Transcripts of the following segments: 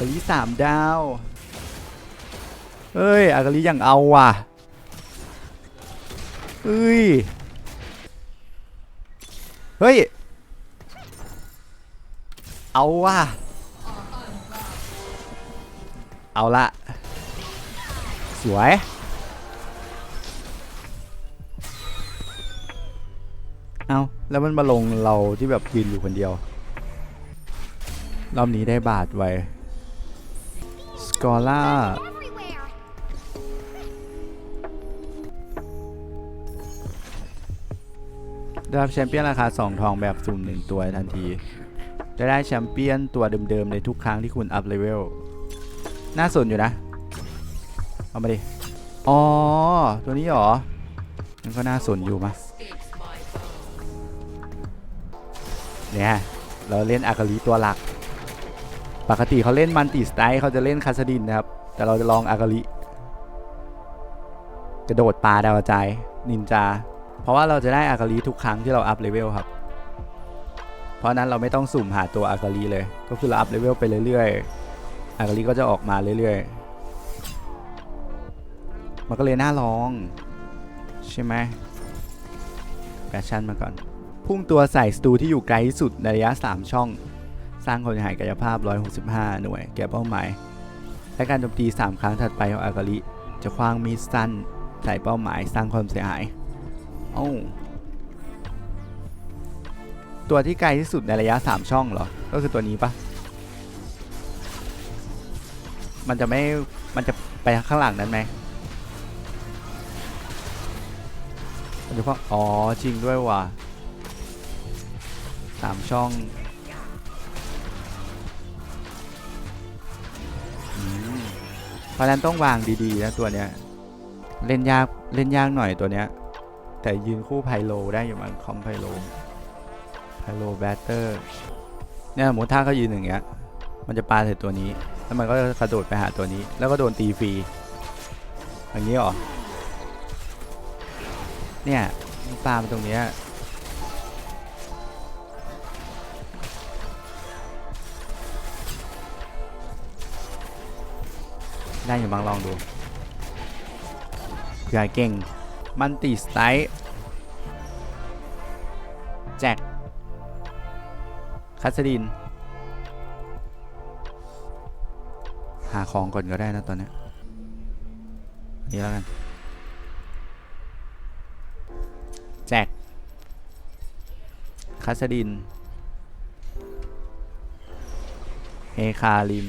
ากาลิสามดาวเฮ้ย อากาลิยังเอาว่ะเฮ้ย เฮ้ย เอาว่ะ เอาละ สวยเอาแล้วมันมาลงเราที่แบบยืนอยู่คนเดียว รอบนี้ได้บาทไว้ กอล่า ได้รับแชมเปี้ยนราคา 2 ทองแบบสุ่ม1 ตัวทันที จะได้แชมเปี้ยนตัวเดิมๆในทุกครั้งที่คุณอัพเลเวล น่าสนอยู่นะ เอามาดิ อ๋อ ตัวนี้หรอ มันก็น่าสนอยู่มะเนี่ย เราเล่นอากาลีตัวหลัก ปกติเขาเล่นมันติสไตล์เขาจะเล่นคาสดินนะครับ แต่เราจะลองอากาลิกระโดดปลาดาวกระจายนินจา เพราะว่าเราจะได้อากาลีทุกครั้งที่เราอัพเลเวลครับ เพราะนั้นเราไม่ต้องสุ่มหาตัวอากาลีเลย ก็คือเราอัพเลเวลไปเรื่อยๆ อากาลีก็จะออกมาเรื่อยๆ มันก็เลยน่าลอง ใช่ไหมแฟชั่นมาก่อน พุ่งตัวใส่สตูที่อยู่ไกลที่สุดในระยะ 3 ช่อง สร้างความเสียหายกายภาพ 165 หน่วย แก่เป้าหมาย และการโจมตี 3 ครั้งถัดไปของอากาลิจะคว้างมีดสั้นใส่เป้าหมายสร้างความเสียหายเอ้าตัวที่ไกลที่สุดในระยะ 3 ช่องเหรอ ก็คือตัวนี้ปะมันจะไม่ มันจะไปข้างหลังนั้นไหมมันจะพาะอ๋อ จริงด้วยว่ะสามช่อง ราะฉะนั้นต้องวางดีๆนะตัวเนี้ยเล่นยากเล่นยากหน่อยตัวเนี้ยแต่ยืนคู่ไพโลได้อยู่มันคอมไพโลไพโลแบตเตอร์เนี่ยสมมติถ้าเขายืนอย่างเงี้ยมันจะปาใส่ตัวนี้ แล้วมันก็กระโดดไปหาตัวนี้ แล้วก็โดนตีฟรีอย่างนี้หรอเนี่ยมันปามาตรงเนี้ย ได้อยู่บางลองดูเผื่อเก่ง มันติสไตล์แจ็คคัสดิน หาของก่อนก็ได้นะตอนนี้นนี้แล้วกัน แจ็คคัสดินเฮคาริม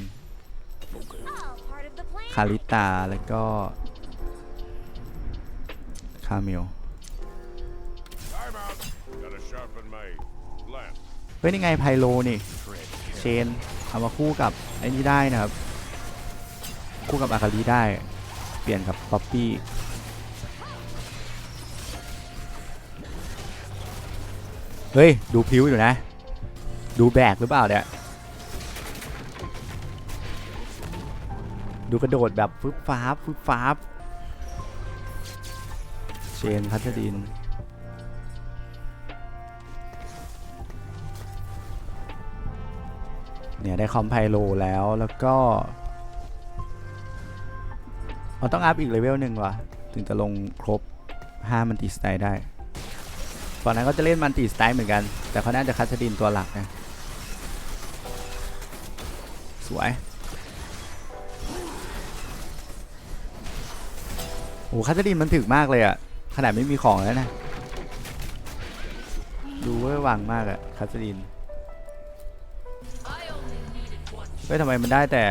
คาริตาแล้วก็ คาเมลเฮ้ยนี่ไงไพโลนี่ เชนเอามาคู่กับไอ้นี่ได้นะครับ คู่กับอาคาลีได้ เปลี่ยนกับป๊อปปี้เฮ้ย ดูพิวอยู่นะ ดูแบกหรือเปล่าเนี่ย ดูกระโดดแบบฟึบฟ้าฟึบฟ้าเชนพัทดินเนี่ยได้คอมไพโลแล้วแล้วก็เราต้องอัพอีกเลเวลหนึ่งว่ะ ถึงจะลงครบ 5 มันติสไตล์ได้ก่อนนั้นก็จะเล่นมันติสไตล์เหมือนกัน แต่เขาน่าจะคัสดินตัวหลักนะ สวย โอ้คัสดินมันถึกมากเลยอะขนาดไม่มีของแล้วนะ ดูเวอร์วังมากอะคัสดินเฮ้ยทำไมมันได้แต่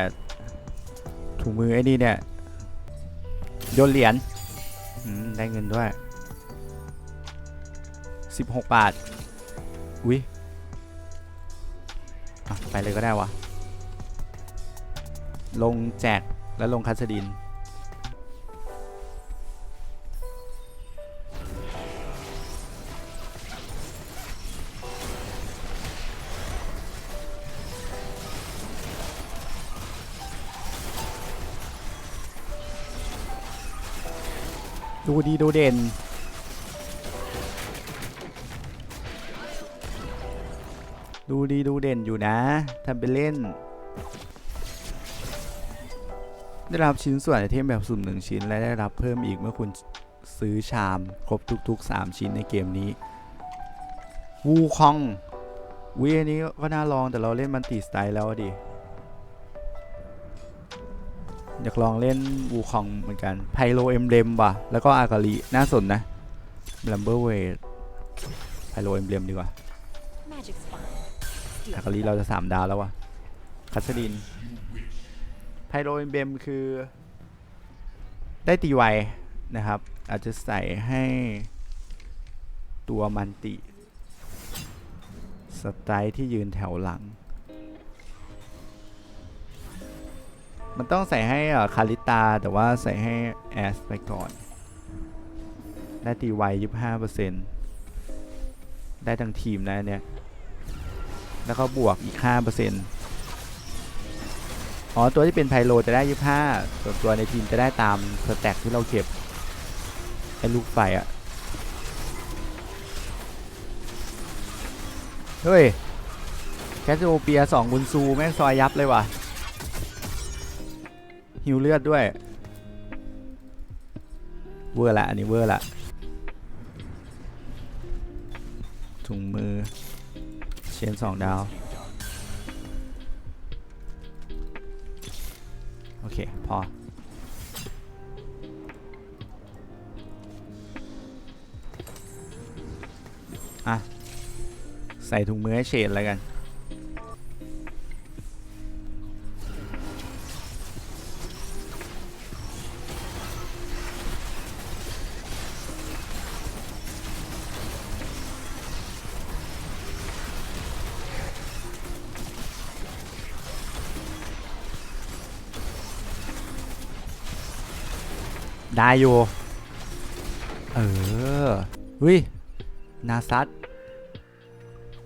ถุงมือไอ้นี่เนี่ยโยนเหรียญได้เงินด้วย 16 บาท อุ้ยไปเลยก็ได้วะ ลงแจกแล้วลงคัสดิน ดูดีดูเด่น ดูดีดูเด่นอยู่นะทำเป็นเล่น ได้รับชิ้นส่วนไอเทมแบบสุ่ม1ชิ้น และได้รับเพิ่มอีกเมื่อคุณซื้อชามครบทุก ๆ 3 ชิ้นในเกมนี้ วูคองวิอันนี้ก็น่าลองแต่เราเล่นมันติสไตล์แล้วดิ อยากลองเล่นวูคองเหมือนกันไพโลเอ็มเ m มว่ะ แล้วก็อากาลีน่าสนนะลัมเบอร์เวทไพโลเอ็มเ m มดีกว่า Magic spot. อากาลีเราจะ3ดาวแล้ววะคัสดินไพโลเอ็มเ m มคือ ได้ตีไวนะครับ อาจจะใส่ให้ตัวมันติ สไตล์ที่ยืนแถวหลัง มันต้องใส่ให้คาริตาแต่ว่าใส่ให้แอสไปก่อน ได้ตีไว25%ได้ทั้งทีมนะเนี่ยแล้วก็บวกอีก5%อ๋อ ตัวที่เป็นไพโลจะได้25ส่วนตัวในทีมจะได้ตามสแต็กที่เราเก็บไอ้ลูกไฟอะเฮ้ย แคสโอเปียสองบุญซู แม่งซอยยับเลยว่ะ หิวเลือดด้วย เวอร์ละ อันนี้เวอร์ละถุงมือ เชนสองดาว โอเค พอ อะ ใส่ถุงมือให้เชนแล้วกัน ได้อยู่ เออวินาซัต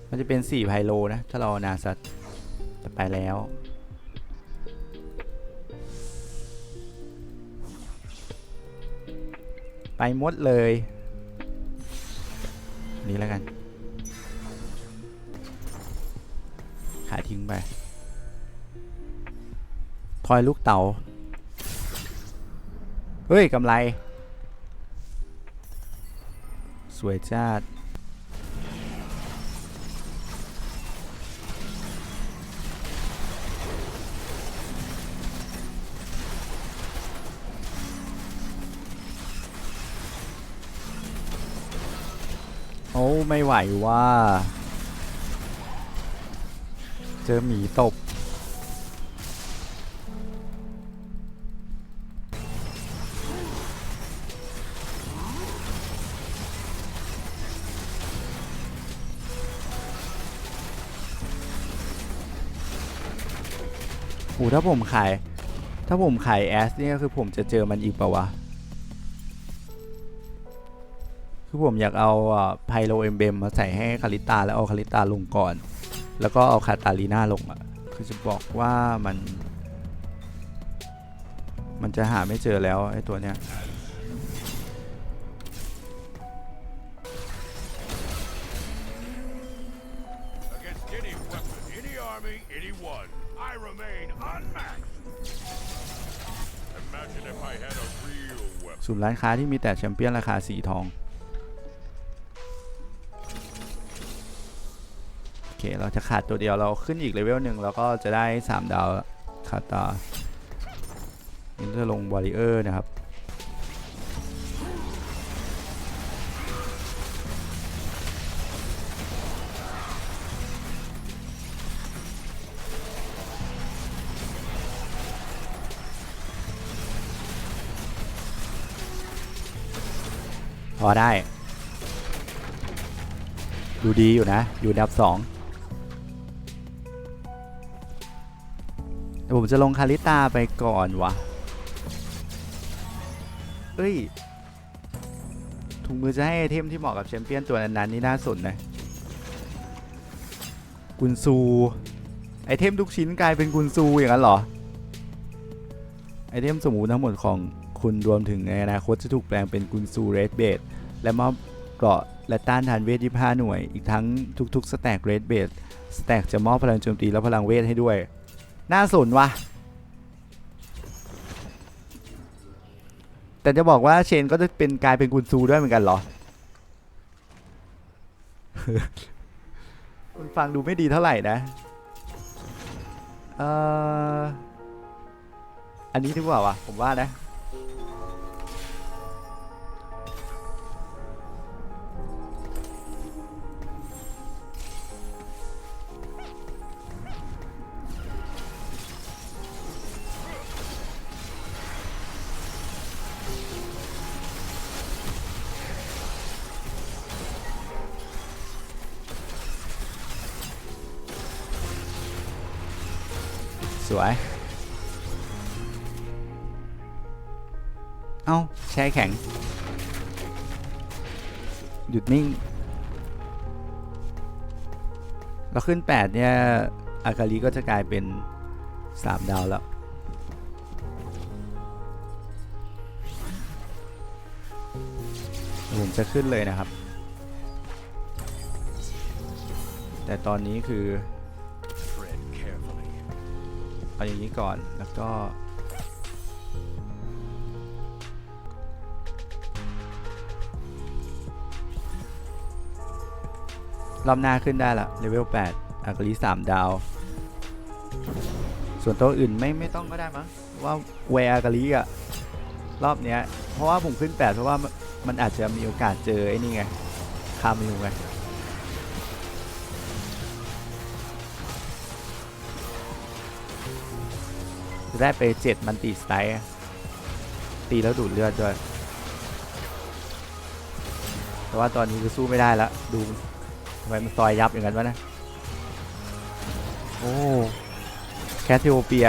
มันจะเป็น4ไพโลนะ ถ้าเราเอนาซัตจะไปแล้ว ไปหมดเลย นี่แล้วกัน ขายทิ้งไปพลอยลูกเต๋า เฮ้ยกำไร สวยจัดโอ้ไม่ไหวว่า เจอหมีตบ อ้ถ้าผมขาย ถ้าผมขายแอสเนี่ยคือผมจะเจอมันอีกเปล่าวะ คือผมอยากเอาไพโลเอมเบมมาใส่ให้คาริตาแล้วเอาคาริตาลงก่อน แล้วก็เอาคาตาลีน่าลงอะ คือจะบอกว่ามัน มันจะหาไม่เจอแล้วไอ้ตัวเนี้ย สู่ร้านค้าที่มีแต่แชมเปี้ยนราคาสีทอง โอเค เราจะขาดตัวเดียวเราขึ้นอีกเลเวลหนึ่งแล้วก็จะได้ 3 ดาวคาตานี่จะลงวอริเออร์นะครับ พอได้ ดูดีอยู่นะ อยู่ดับสองเดี๋ยวผมจะลงคาริตาไปก่อนวะเอ้ย ถุงมือจะให้ไอเทมที่เหมาะกับแชมเปี้ยนตัวนั้นๆนี่น่าสนนะกุนซู ไอเทมทุกชิ้นกลายเป็นกุนซูอย่างนั้นเหรอ ไอเทมสมมูทั้งหมดของคุณรวมถึงในอนาคตจะถูกแปลงเป็นกุนซูเรดเบด และมอบเกราะและต้านทานเวท 25 หน่วย อีกทั้งทุกๆสแต็กเรดเบดสแต็กจะมอบพลังโจมตีและพลังเวทให้ด้วย น่าสนวะแต่จะบอกว่าเชนก็จะเป็นกลายเป็นกุนซูด้วยเหมือนกันเหรอ มันฟังดูไม่ดีเท่าไหร่นะเอ่ออันนี้ดีกว่าวะผมว่านะ สวย เอ้าแช่แข็ง หยุดนิ่ง เราขึ้น 8 เนี่ย อากาลีก็จะกลายเป็น 3 ดาวแล้ว ผมจะขึ้นเลยนะครับ แต่ตอนนี้คือ เอาอย่างนี้ก่อน แล้วก็รอบหน้าขึ้นได้ละเลเวล8อากาลี3ดาว ส่วนตัวอื่นไม่ไม่ต้องก็ได้มั้งว่าเวอากาลีอะรอบเนี้ย เพราะว่าผมขึ้น 8 เพราะว่ามันมันอาจจะมีโอกาสเจอไอ้นี่ไง คามิวไง จะได้ไปเจ็ดมันตีสไตล์ตีแล้วดูดเลือดด้วย แต่ว่าตอนนี้คือสู้ไม่ได้แล้วดูทำไมมันซอยยับอย่างนั้นวะนะโอ้แคทเทโอเปีย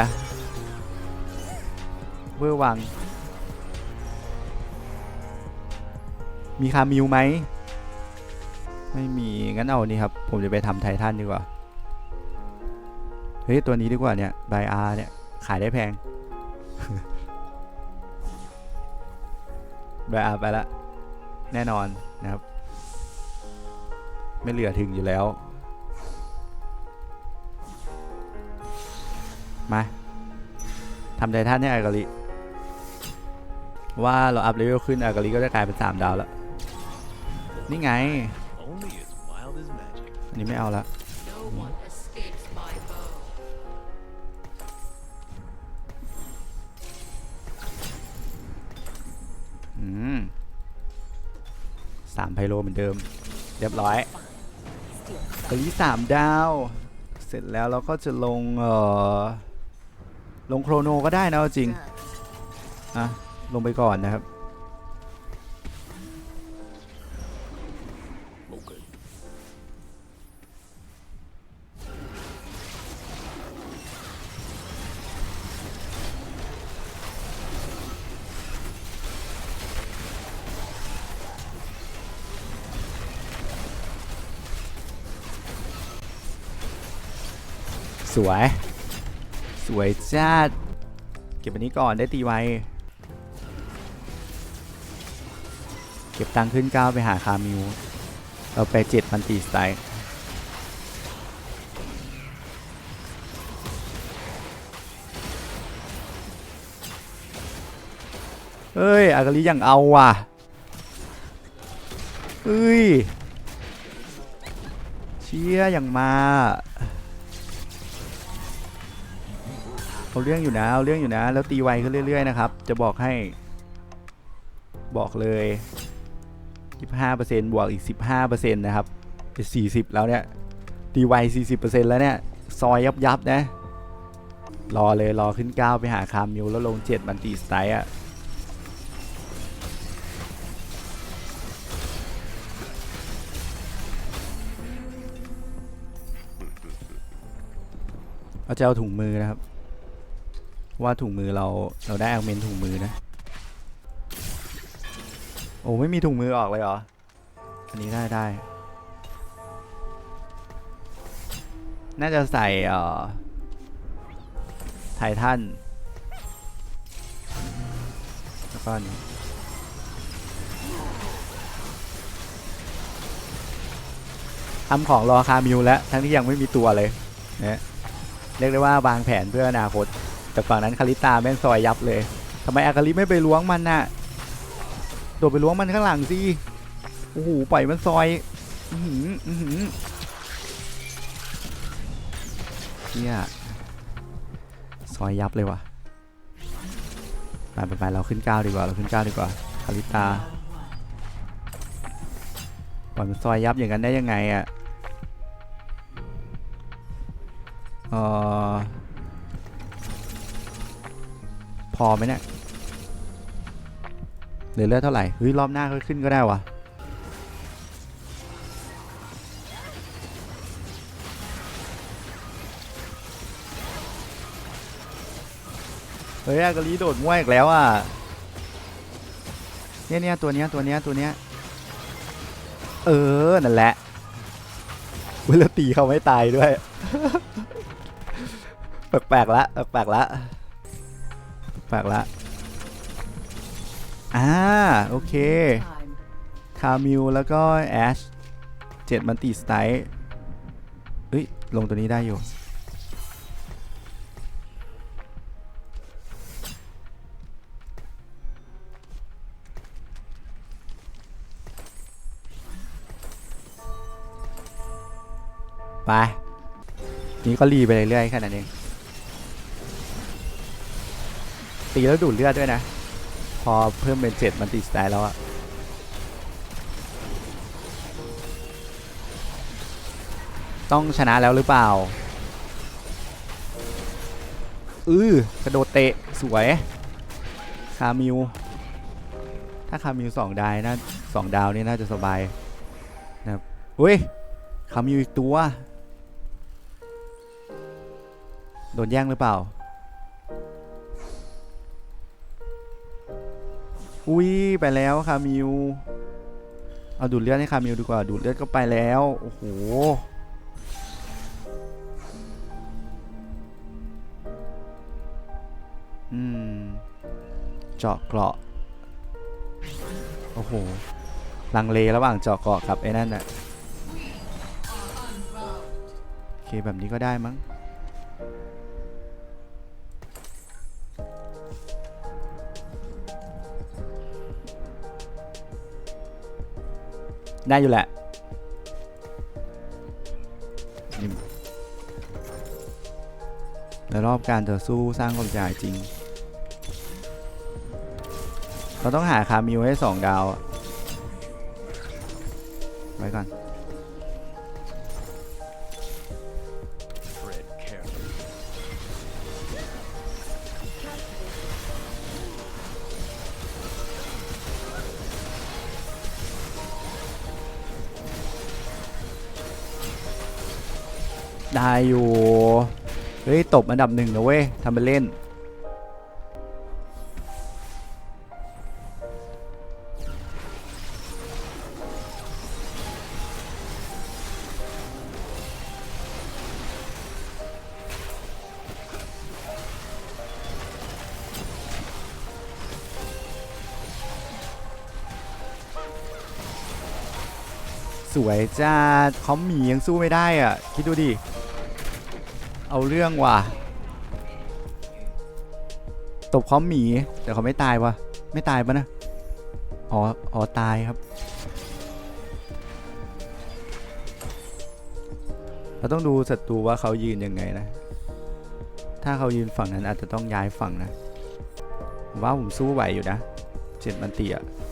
เวอร์วัง มีคามิวไหม ไม่มี งั้นเอานี่ครับ ผมจะไปทำไททันดีกว่า เฮ้ย ตัวนี้ดีกว่าเนี่ยไบอาร์เนี่ย ขายได้แพงไบอาร์ไปละ แน่นอนนะครับ ไม่เหลือถึงอยู่แล้ว มาทำไททันให้อากาลิว่าเราอัพเลเวลขึ้นอากาลิก็จะกลายเป็น 3 ดาวแล้ว นี่ไง Only as wild as magic. อันนี้ไม่เอาละ โลเหมือนเดิม เรียบร้อยกลีสามดาว เสร็จแล้วเราก็จะลงเอ่อลงโครโนก็ได้นะจริงอะลงไปก่อนนะครับ สวย สวยจ้าดเก็บอันนี้ก่อนได้ตีไวเก็บตังค์ขึ้นก้าไปหาคามิว เราไปเจ็ดมันตีสไตล์เอ้ย อากาลิยังเอาว่ะเอ้ย เชี่ยอย่างมา เอาเรื่องอยู่นะเอาเรื่องอยู่นะ แล้วตีไวขึ้นเรื่อยๆนะครับ จะบอกให้ บอกเลย25%บวกอีก 15%นะครับเป็น40 แล้วเนี่ย ตีไว 40%แล้วเนี่ย ซอยยับยับๆนะ รอเลยรอขึ้น 9 ไปหาคามิวแล้วลง 7 มันตีสไตล์อะเอาจะเอาถุงมือนะครับ ว่าถุงมือเราเราได้อ u เมนถุงมือนะ โอ้ไม่มีถุงมือออกเลยเหรอ อันนี้ได้ได้ น่าจะใส่เอ่อไททันแล้วก็อันนี้ทำของรอคามิวแล้วทั้งที่ยังไม่มีตัวเลยนะเรียกได้ว่าวางแผนเพื่ออนาคต แต่ฝั่งนั้นคาริตาแม่งซอยยับเลยทำไมอากาลิไม่ไปล้วงมันน่ะตัวไปล้วงมันข้างหลังสิโอ้โหปล่อยมันซอยอือหืออือหือเนี่ยซอยยับเลยว่ะไปไปไปเราขึ้นก้าวดีกว่าเราขึ้นก้าวดีกว่าคาริตาปล่อยมันซอยยับอย่างนั้นได้ยังไงอะ่ะเออ พอไหมเนี่ยเหลือเลือดเท่าไหร่เฮ้ยรอบหน้าก็ขึ้นก็ได้วะเฮ้ยอากาลีโดดมั่วอีกแล้วอะเนี่ยเนี่ยตัวเนี้ยตัวเนี้ยตัวเนี้ยเออ นั่นแหละเวลาตีเขาไม่ตายด้วย แปลกๆละแปลกๆละ แปลกละอ่าโอเค Time. คามิลแล้วก็แอชเจ็ดมันตีสไตล์เอ้ย ลงตัวนี้ได้อยู่ ไป นี่ก็รีไปเรื่อยๆแค่นั้นเอง ตีแล้วดูดเลือดด้วยนะ พอเพิ่มเป็นเจ็ดมันตีสไตล์แล้วอะต้องชนะแล้วหรือเปล่า อือกระโดดเตะ สวย คามิว ถ้าคามิวสองดาวน่าสองดาวนี่น่าจะสบายนะครับอุ้ยคามิวอีกตัว โดนแย่งหรือเปล่า อุ้ยไปแล้วคามิวเอาดูดเลือดให้คามิวดีกว่าดูดเลือดก็ไปแล้วโอ้โหอืมเจาะเกราะโอ้โหลังเลระหว่างเจาะเกราะกับไอ้นั่นน่ะโอเคแบบนี้ก็ได้มั้ง ได้อยู่แหละนี่ในรอบการต่อสู้สร้างความจ่ายจริง เราต้องหาคามิวให้สองดาว ไว้ก่อน ได้อยู่ เฮ้ย ตบอันดับหนึ่งนะเว้ยทำเป็นเล่น สวยจ้าคอมหมียังสู้ไม่ได้อะ คิดดูดิ เอาเรื่องว่ะ ตบคอมหมี แต่เขาไม่ตายวะไม่ตายปะนะ อ๋อ อ๋อ ตายครับ เราต้องดูศัตรูว่าเขายืนยังไงนะ ถ้าเขายืนฝั่งนั้นอาจจะต้องย้ายฝั่งนะ ว่าผมสู้ไหวอยู่นะ เจ็ดมันเตีย Against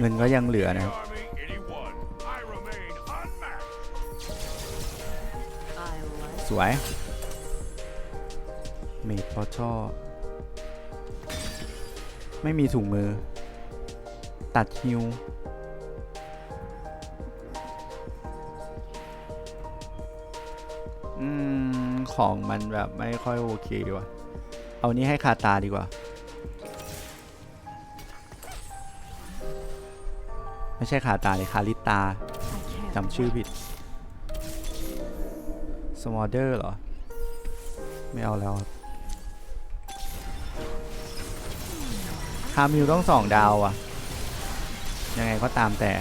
เงินก็ยังเหลือนะครับสวยเมดพอชอไม่มีถุงมือ ตัดฮิวอืมของมันแบบไม่ค่อยโอเคว่ะ เอานี้ให้คาตาดีกว่า ไม่ใช่คาตาเลยคาริตาจำชื่อผิดสมอเดอร์เหรอ ไม่เอาแล้วครับคามิวต้องสองดาวอะยังไงก็ตามแต่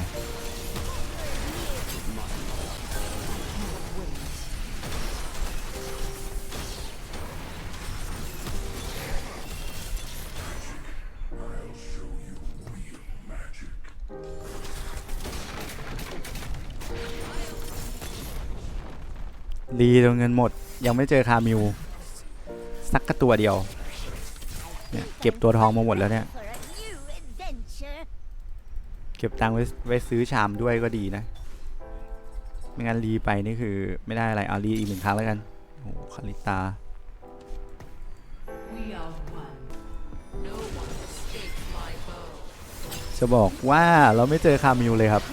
รีจนเงินหมด ยังไม่เจอคามิวสักกตัวเดียวเนี่ยเก็บตัวทองมาหมดแล้วเนี่ย เก็บตังค์ไว้ไว้ซื้อชามด้วยก็ดีนะ ไม่งั้นรีไปนี่คือไม่ได้อะไรเอารีอีกหนึ่งครั้งแล้วกันโอ้โหคาริตาจะบอกว่าเราไม่เจอคามิวเลยครับ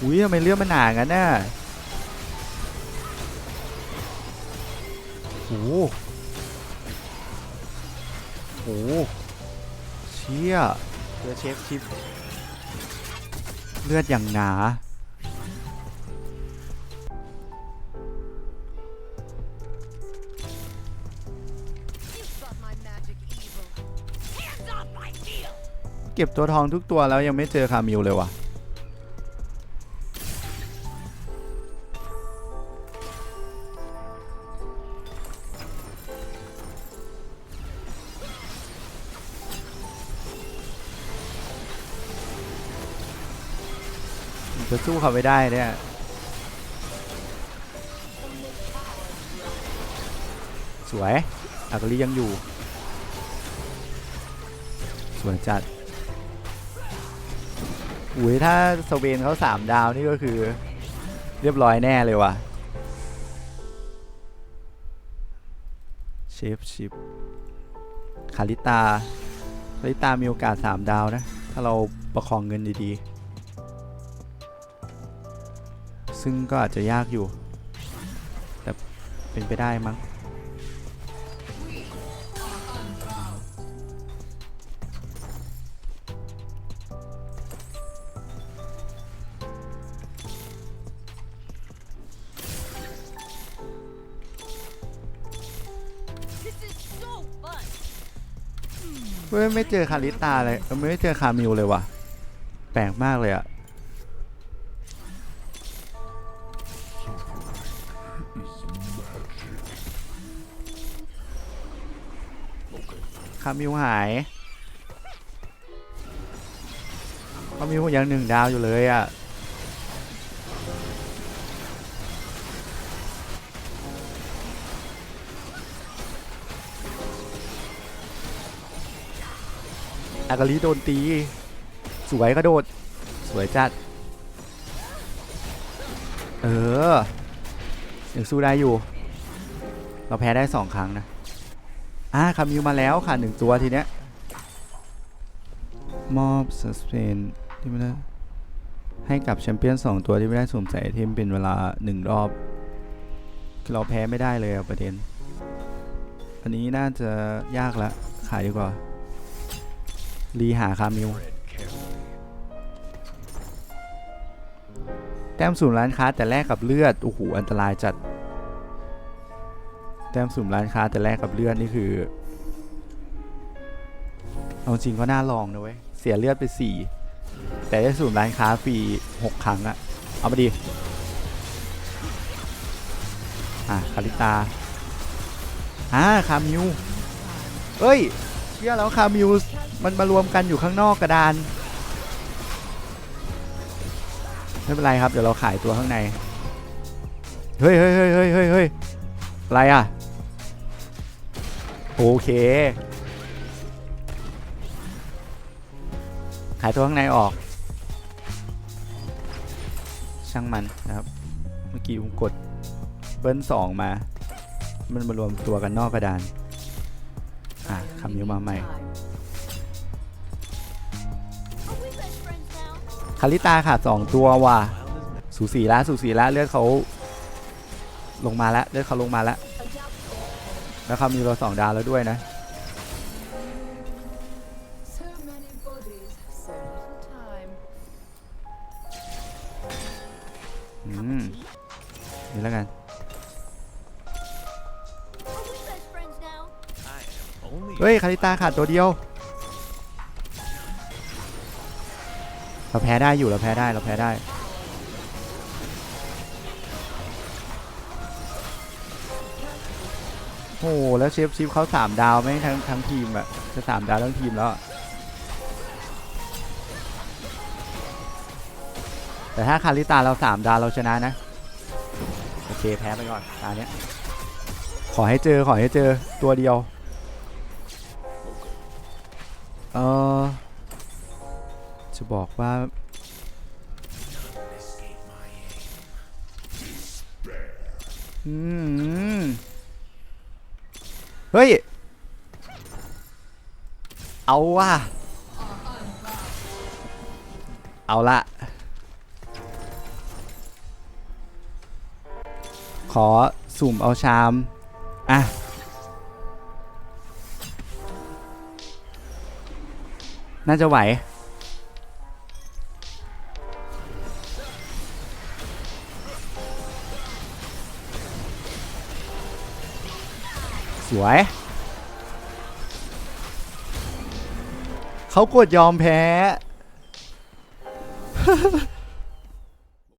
อุ้ยทำไมเรื่องมันหนางั้นน่ะ หโอ้โหเชี่ยเรือเชฟชิปเลือดอย่างหนา You've got my magic evil. Hands off my shield! เก็บตัวทองทุกตัวแล้วยังไม่เจอคามิวเลยว่ะ จะสู้เขาไม่ได้เนี่ยสวยอากลียังอยู่ สวยจัดอุ้ยถ้าสเวนเขาสามดาวนี่ก็คือ เรียบร้อยแน่เลยว่ะเชฟชิปคาริตาคาริตามีโอกาสสามดาวนะ ถ้าเราประคองเงินดีๆ ซึ่งก็อาจจะยากอยู่ แต่เป็นไปได้มั้งเว้ยไม่เจอคาริตาเลยไม่เจอคามิวเลยว่ะ แปลกมากเลยอะามิวหายคามิวยังหนึ่งดาวอยู่เลยอะอากาลีโดนตี สวยกระโดด สวยจัด เออยังสู้ได้อยู่ เราแพ้ได้สองครั้งนะ อ่าคามิวมาแล้วค่ะหนึ่งตัวทีเนี้ยมอบสเปนที่ไม่ได้ให้กับแชมเปี้ยนสองตัวที่ไม่ได้สวมใส่ไอเทมเป็นเวลาหนึ่งรอบคือเราแพ้ไม่ได้เลยประเด็น อันนี้น่าจะยากละขายดีกว่า รีหาคามิวแต้มสุ่มร้านค้าแต่แลกกับเลือด โอ้โห อันตรายจัด แต้มสุ่มร้านค้าแต่แลกกับเลือดนี่คือ เอาจริงก็น่าลองนะเว้ย เสียเลือดไปสี่แต่ได้สุ่มร้านค้าฟรีหกครั้งอะเอามาดิอะคาริตา อ่าคามิวเอ้ย เชื่อแล้วคามิวมันมารวมกันอยู่ข้างนอกกระดาน ไม่เป็นไรครับ เดี๋ยวเราขายตัวข้างใน เฮ้ยเฮ้ยเฮ้ยเฮ้ยเฮ้ยเฮ้ยอะไรอะ โอเค ขายตัวข้างในออก ช่างมันนะครับ เมื่อกี้ผมกดเบิ้ลสองมา มันมารวมตัวกันนอกกระดาน อะคำนี้มาใหม่ คาริตาขาดสองตัวว่ะ สูสีละสูสีละเลือดเขาลงมาแล้วเลือดเขาลงมาแล้ว แล้วเขามีเราสองดาวแล้วด้วยนะ อืม นี่แล้วกัน เฮ้ย คาริตาขาดตัวเดียว เราแพ้ได้อยู่ เราแพ้ได้ เราแพ้ได้ โอ้โหแล้วเชฟชิปเขาสามดาวไหมทั้งทั้งทีมอะจะสามดาวทั้งทีมแล้ว แต่ถ้าคาริตาเราสามดาวเราชนะนะ โอเคแพ้ไปก่อนตาเนี้ยขอให้เจอขอให้เจอตัวเดียว เออจะบอกว่าอืม เฮ้ย เอาว่ะ เอาละ ขอสุ่มเอาชาม อะ น่าจะไหว วยเขากดยอมแพ้